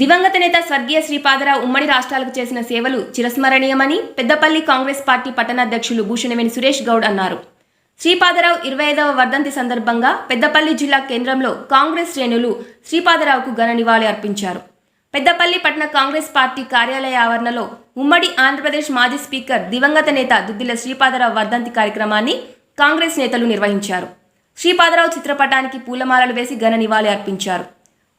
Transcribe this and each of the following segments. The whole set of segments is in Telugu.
దివంగత నేత స్వర్గీయ శ్రీపాదరావు ఉమ్మడి రాష్ట్రాలకు చేసిన సేవలు చిరస్మరణీయమని పెద్దపల్లి కాంగ్రెస్ పార్టీ పట్టణాధ్యక్షులు భూషణవేణి సురేష్ గౌడ్ అన్నారు. శ్రీపాదరావు ఇరవై ఐదవ వర్ధంతి సందర్భంగా పెద్దపల్లి జిల్లా కేంద్రంలో కాంగ్రెస్ శ్రేణులు శ్రీపాదరావుకు ఘన నివాళి అర్పించారు. పెద్దపల్లి పట్టణ కాంగ్రెస్ పార్టీ కార్యాలయ ఆవరణలో ఉమ్మడి ఆంధ్రప్రదేశ్ మాజీ స్పీకర్ దివంగత నేత దుద్దిల శ్రీపాదరావు వర్ధంతి కార్యక్రమాన్ని కాంగ్రెస్ నేతలు నిర్వహించారు. శ్రీపాదరావు చిత్రపటానికి పూలమాలలు వేసి ఘన నివాళి అర్పించారు.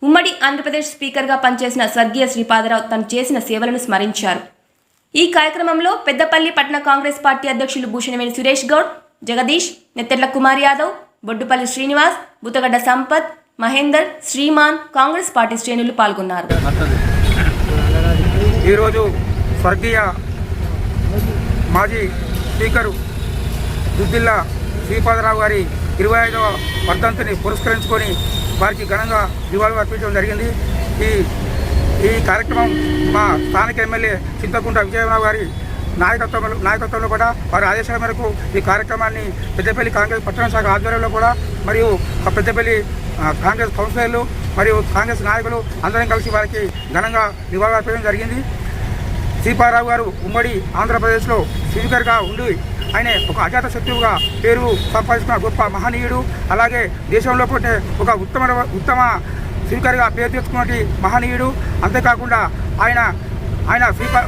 ఉమ్మడి ఆంధ్రప్రదేశ్ స్పీకర్గా పనిచేసిన స్వర్గీయ శ్రీపాదరావు తను చేసిన సేవలను స్మరించారు. ఈ కార్యక్రమంలో పెద్దపల్లి పట్టణ కాంగ్రెస్ పార్టీ అధ్యక్షులు భూషణవేణి సురేష్ గౌడ్ జగదీష్ నెత్తెడ్ల కుమార్ యాదవ్ బొడ్డుపల్లి శ్రీనివాస్ బుతగడ్డ సంపత్ మహేందర్ శ్రీమాన్ కాంగ్రెస్ పార్టీ శ్రేణులు పాల్గొన్నారు. ఈరోజు స్వర్గీయ మాజీ స్పీకరు దుద్దిల్లా శ్రీపాదరావు గారి ఇరవై ఐదవ వర్ధంతిని పురస్కరించుకొని వారికి ఘనంగా నివాళులు అర్పించడం జరిగింది. ఈ ఈ కార్యక్రమం మా స్థానిక ఎమ్మెల్యే చింతకుంట విజయరావు గారి నాయకత్వంలో నాయకత్వంలో కూడా వారి ఆదేశాల మేరకు ఈ కార్యక్రమాన్ని పెద్దపల్లి కాంగ్రెస్ పట్టణ శాఖ ఆధ్వర్యంలో కూడా మరియు పెద్దపల్లి కాంగ్రెస్ కౌన్సిలర్లు మరియు కాంగ్రెస్ నాయకులు అందరం కలిసి వారికి ఘనంగా నివాళులు అర్పించడం జరిగింది. సీపారావు గారు ఉమ్మడి ఆంధ్రప్రదేశ్లో స్పీకర్గా ఉండి ఆయన ఒక అజాత శత్రువుగా పేరు సంపాదించుకున్న గొప్ప మహనీయుడు. అలాగే దేశంలో పుట్టే ఒక ఉత్తమ ఉత్తమ స్పీకర్గా పేరు తెచ్చుకున్నటువంటి మహనీయుడు. అంతేకాకుండా ఆయన ఆయన స్పీకర్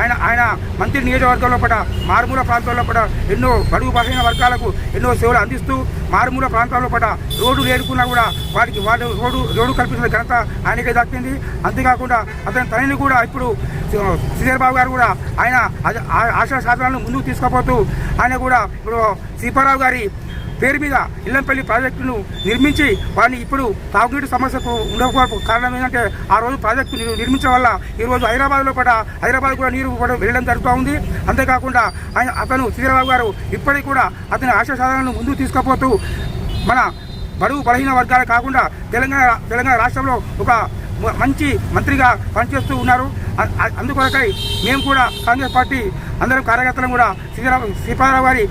ఆయన ఆయన మంత్రి నియోజకవర్గంలో కూడా మారుమూల ప్రాంతాల్లో కూడా ఎన్నో బడుగు బలహీన వర్గాలకు ఎన్నో సేవలు అందిస్తూ మారుమూల ప్రాంతాల్లో కూడా రోడ్డు లేరుకున్నా కూడా వారికి వాడు రోడ్డు రోడ్డు కల్పించిన ఘనత ఆయనకే దక్కింది. అంతేకాకుండా అతని తనని కూడా ఇప్పుడు శ్రీధర్ గారు కూడా ఆయన ఆ- ఆశా సాధనాలను ముందుకు తీసుకుపోతూ ఆయన కూడా ఇప్పుడు సీపారావు గారి పేరు మీద ఇల్లంపల్లి ప్రాజెక్టును నిర్మించి వారిని ఇప్పుడు తాగునీటి సమస్యకు ఉండకపోవడం కారణం ఏంటంటే ఆ రోజు ప్రాజెక్టు నిర్మించడం వల్ల ఈ రోజు హైదరాబాద్లో కూడా హైదరాబాద్ కూడా నీరు కూడా వెళ్ళడం జరుగుతూ ఉంది. అంతేకాకుండా ఆయన అతను శ్రీరాబాబు గారు ఇప్పటికి కూడా అతని ఆశా సాధనలను ముందుకు తీసుకుపోతూ మన బడుగు బలహీన వర్గాలు కాకుండా తెలంగాణ తెలంగాణ రాష్ట్రంలో ఒక మంచి మంత్రిగా పనిచేస్తూ ఉన్నారు. అందుకొరకై మేము కూడా కాంగ్రెస్ పార్టీ అందరం కార్యకర్తలు కూడా శ్రీరామ సీతారావు గారి